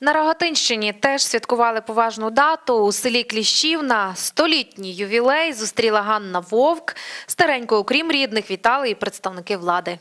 На Рогатинщині теж святкували поважну дату. У селі Кліщівна столітній ювілей зустріла Ганна Вовк. Старенько, окрім рідних, вітали і представники влади.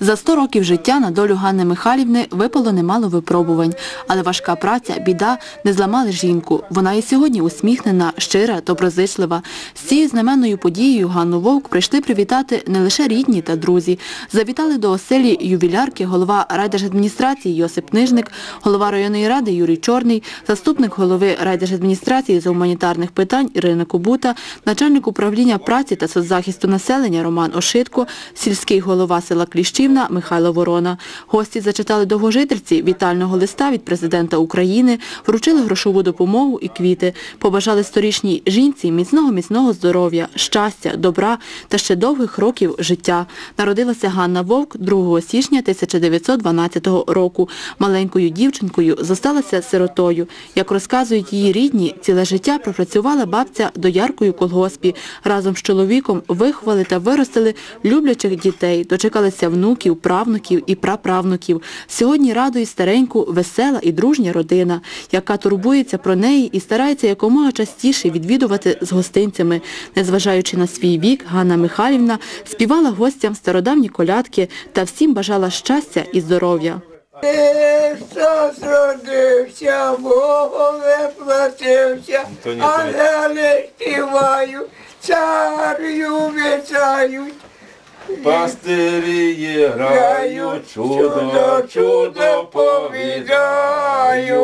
За 100 років життя на долю Ганни Михайлівни випало немало випробувань, але важка праця, біда не зламали жінку. Вона і сьогодні усміхнена, щира, доброзичлива. З цією знаменною подією Ганну Вовк прийшли привітати не лише рідні та друзі. Завітали до оселі ювілярки голова райдержадміністрації Йосип Нижник, голова районної ради Юрій Чорний, заступник голови райдержадміністрації з гуманітарних питань Ірина Кубута, начальник управління праці та соцзахисту населення Роман Ошитко, сільський голова села Кліщівна Михайло Ворона. Гості зачитали довгожительці вітального листа від президента України, вручили грошову допомогу і квіти, побажали сторічній жінці міцного-міцного здоров'я, щастя, добра та ще довгих років життя. Народилася Ганна Вовк 2 січня 1912 року. Маленькою дівчинкою зосталася сиротою. Як розказують її рідні, ціле життя пропрацювала бабця дояркою колгоспі. Разом з чоловіком виховали та виростили люблячих дітей, дочекалися внуків, правнуків і праправнуків. Сьогодні радує стареньку весела і дружня родина, яка турбується про неї і старається якомога частіше відвідувати з гостинцями. Незважаючи на свій вік, Ганна Михайлівна співала гостям стародавні колядки та всім бажала щастя і здоров'я. Христос родився, Богом не платився, То ні, а то ні. не співають, царю вітають. Пастирі грають, чудо, чудо повідають.